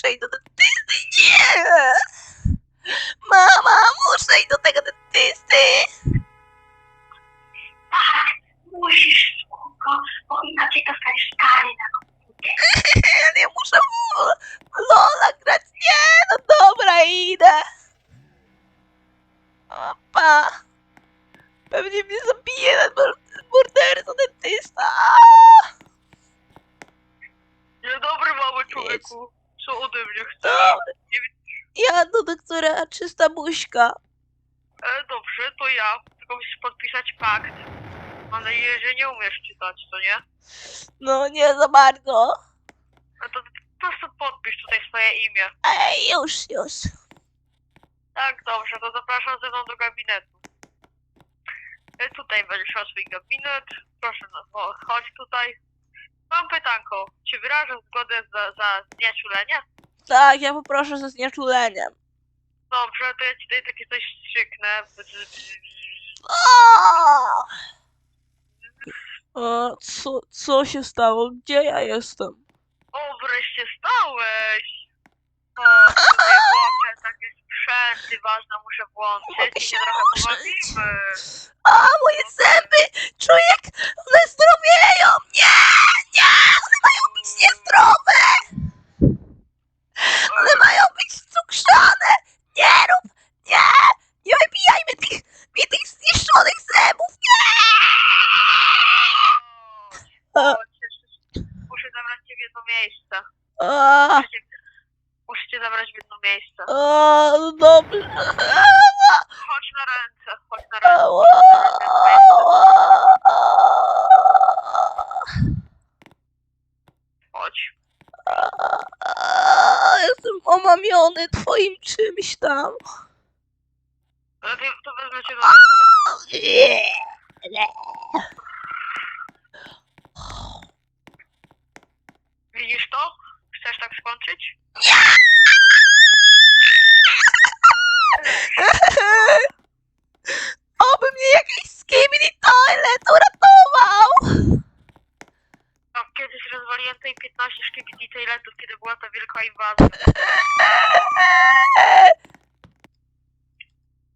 muszę iść do dentysty, nie! Mama, muszę iść do tego dentysty! Tak, musisz, spoko, bo inaczej dostaniesz kary na Ja nie muszę w Lola grać, nie! No dobra, idę! Opa! Pewnie mnie zabije ten mor- morderca dentysta! Dzień dobry, mały człowieku. Co ode mnie chcesz? Dobra. Ja do doktora czysta buźka. E, dobrze, to ja. Tylko musisz podpisać pakt. Mam nadzieję, że nie umiesz czytać, to nie? No nie za bardzo. No to po prostu podpisz tutaj swoje imię. Ej, już, już. Tak, dobrze, to zapraszam ze mną do gabinetu. E, tutaj będziesz miał swój gabinet. Proszę, no, o, chodź tutaj. Mam pytanko. Czy wyrażasz zgodę za, za znieczulenie? Tak, ja poproszę ze znieczuleniem. Dobrze, to ja ci tutaj takie coś strzyknę. A, co, co się stało? Gdzie ja jestem? O, wreszcie stałeś! O, tutaj włączę takie sprzęty ważne, muszę włączyć. Mogę się się trochę ruszyć. pobawimy. A, moje zęby! Czuję, jak one zdrowieją! Nie! Nie! One mają być niezdrowe! One mają być cukrzane! Nie rób! Nie! Nie wybijajmy tych, mi tych zniszczonych zębów! Jeszcze- Muszę zabrać cię w jedno miejsce. A, Muszę cię, muszę cię zabrać w jedno miejsce. a, no dobrze. Ała, Chodź na ręce, chodź na ręce. ała, Chodź. ała. Jestem omamiony twoim czymś tam. No to, to wezmę cię ręce. Widzisz to? Chcesz tak skończyć? Oby toiletów, kiedy była ta wielka inwazja.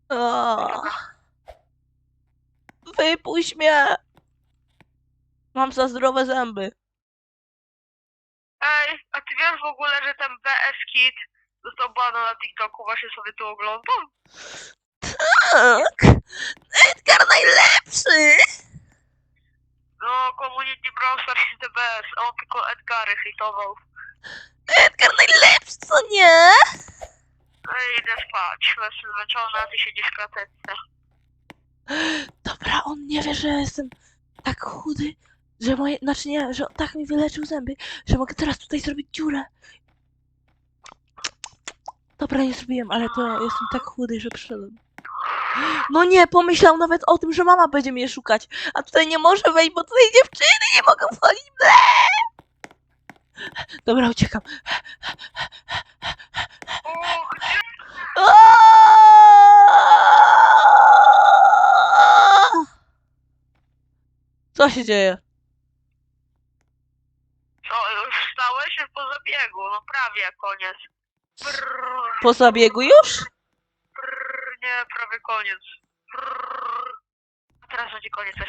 O, wypuść mnie! Mam za zdrowe zęby. Ej, a ty wiesz w ogóle, że ten BS Kid został bana na TikToku, właśnie sobie to oglądam? Tak! Edgar najlepszy! No, Stars is the best, a on tylko Edgary hejtował. Nie? Idę spać, jestem zmęczony, a ty siedzisz w klatce. Dobra, on nie wie, że jestem tak chudy, że moje... Znaczy nie, że tak mi wyleczył zęby, że mogę teraz tutaj zrobić dziurę. Dobra, nie zrobiłem, ale to jestem tak chudy, że przyszedłem. No nie, pomyślał nawet o tym, że mama będzie mnie szukać, a tutaj nie może wejść, bo tutaj dziewczyny nie mogą wchodzić. Ble! Dobra, uciekam. O, gdzie? Aaaa! Co się dzieje? Co, już wstałeś już po zabiegu, no prawie, koniec. Brrr, Po zabiegu już? brrr, nie, prawie koniec. Brrr. A teraz będzie koniec też.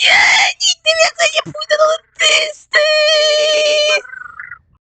Nie, nigdy więcej nie pójdę do dentysty!